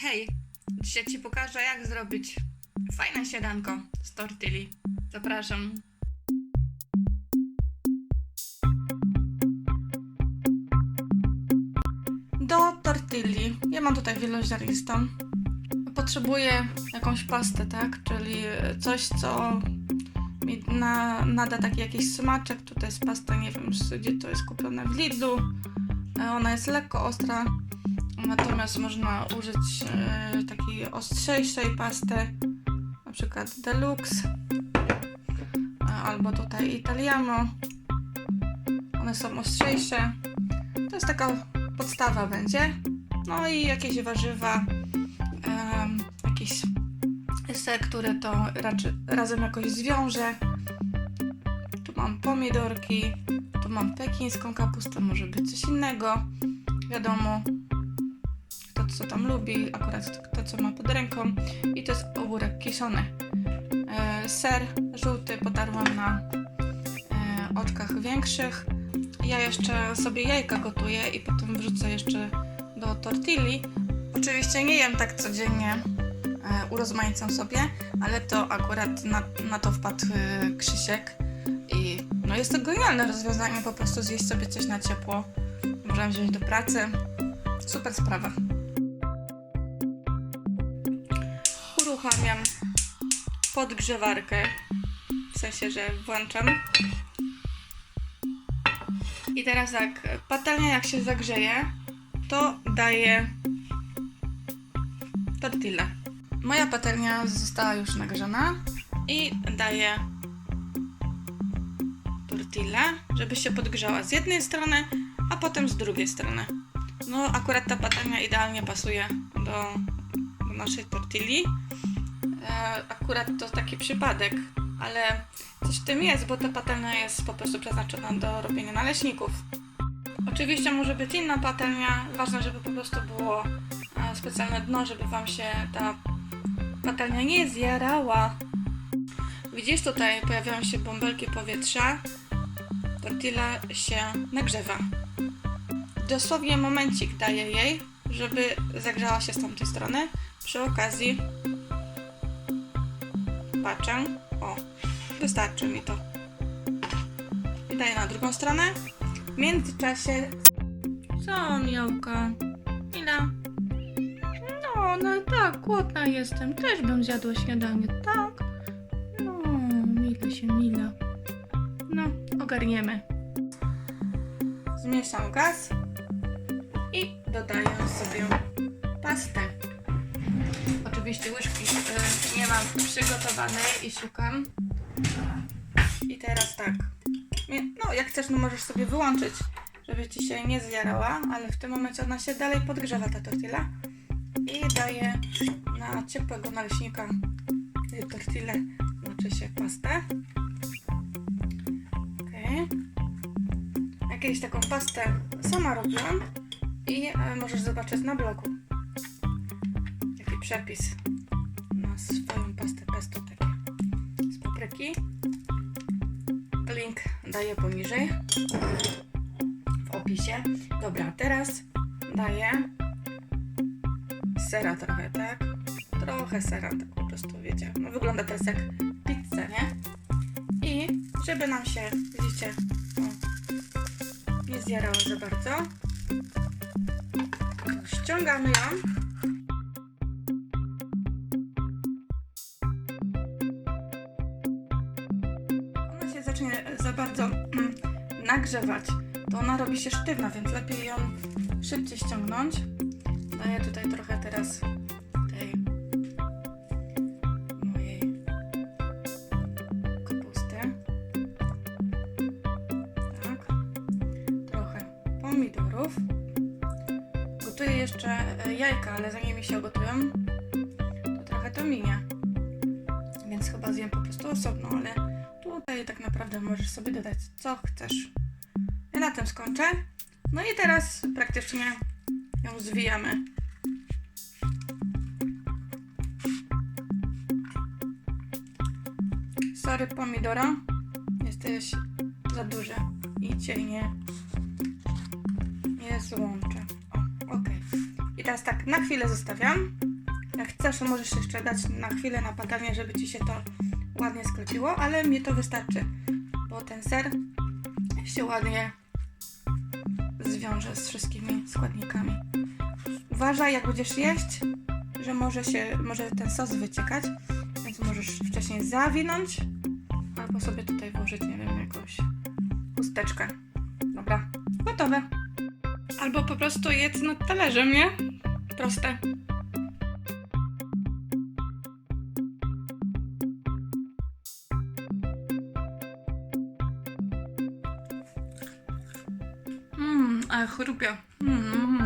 Hej, dzisiaj Ci pokażę, jak zrobić fajne śniadanko z tortilli. Zapraszam. Do tortilli. Ja mam tutaj wieloziarnistą. Potrzebuję jakąś pastę, tak? Czyli coś, co mi na, nada taki jakiś smaczek. Tutaj jest pasta, nie wiem, gdzie to jest kupione w Lidlu. E, Ona jest lekko ostra, natomiast można użyć e, takiej ostrzejszej pasty, na przykład Deluxe e, albo tutaj Italiano. One są ostrzejsze. To jest taka podstawa będzie. No i jakieś warzywa, em, jakiś ser, który to raczej, razem jakoś zwiąże. Tu mam pomidorki, tu mam pekińską kapustę, może być coś innego. Wiadomo, co tam lubi, akurat kto co ma pod ręką. I to jest ogórek kiszony. E, ser żółty potarłam na e, oczkach większych. Ja jeszcze sobie jajka gotuję i potem wrzucę jeszcze do tortilli. Oczywiście nie jem tak codziennie, e, urozmaicam sobie, ale to akurat na, na to wpadł Krzysiek i no jest to genialne rozwiązanie, po prostu zjeść sobie coś na ciepło, możemy wziąć do pracy. Super sprawa. Uruchamiam podgrzewarkę, w sensie, że włączam. I teraz tak, patelnia jak się zagrzeje, to daje tortillę. Moja patelnia została już nagrzana i daję tortillę, żeby się podgrzała z jednej strony, a potem z drugiej strony. No, akurat ta patelnia idealnie pasuje do, do naszej tortilli. E, akurat to taki przypadek, ale coś w tym jest, bo ta patelnia jest po prostu przeznaczona do robienia naleśników. Oczywiście może być inna patelnia, ważne, żeby po prostu było e, specjalne dno, żeby Wam się ta patelnia nie zjarała. Widzisz, tutaj pojawiają się bąbelki powietrza, tortilla się nagrzewa. Dosłownie momencik daję jej, żeby zagrzała się z tamtej strony. Przy okazji patrzę, o, wystarczy mi to. I daję na drugą stronę. W międzyczasie... Co, Miałka? Mila? No, no tak, głodna jestem. Też bym zjadła śniadanie, tak? No, mila się, mila. No, ogarniemy. Zmniejszam gaz i dodaję sobie pastę. Oczywiście łyżki y, nie mam przygotowanej i szukam. I teraz tak. No, jak chcesz, no możesz sobie wyłączyć, żeby ci się nie zjarała, ale w tym momencie ona się dalej podgrzewa, ta tortilla. I daję na ciepłego naleśnika tortillę, znaczy się pastę. Okej. Jakąś taką pastę sama robiłam i e, możesz zobaczyć na blogu. Przepis na swoją pastę pesto takie z papryki. Link daję poniżej w opisie. Dobra, teraz daję sera trochę, tak? Trochę sera, tak po prostu, wiecie. No wygląda teraz jak pizza, nie? I żeby nam się, widzicie, o, nie zjarało za bardzo, ściągamy ją. Zacznie za bardzo nagrzewać, to ona robi się sztywna, więc lepiej ją szybciej ściągnąć. Daję tutaj trochę teraz tej mojej kapusty. Tak. Trochę pomidorów. Gotuję jeszcze e, jajka, ale zanim mi się gotują, to trochę to minie. Więc chyba zjem po prostu osobno, ale tutaj tak naprawdę możesz sobie dodać co chcesz. Ja na tym skończę. No i teraz praktycznie ją zwijamy. Sorry pomidora, jesteś za duży i cię nie, nie złączę. O, okej. I teraz tak, na chwilę zostawiam. Jak chcesz, możesz jeszcze dać na chwilę na patelnię, żeby ci się to ładnie skleciło, ale mi to wystarczy, bo ten ser się ładnie zwiąże z wszystkimi składnikami. Uważaj, jak będziesz jeść, że może się, może ten sos wyciekać, więc możesz wcześniej zawinąć, albo sobie tutaj włożyć, nie wiem, jakąś chusteczkę. Dobra, gotowe. Albo po prostu jedz nad talerzem, nie? Proste. grupie. Mm -hmm.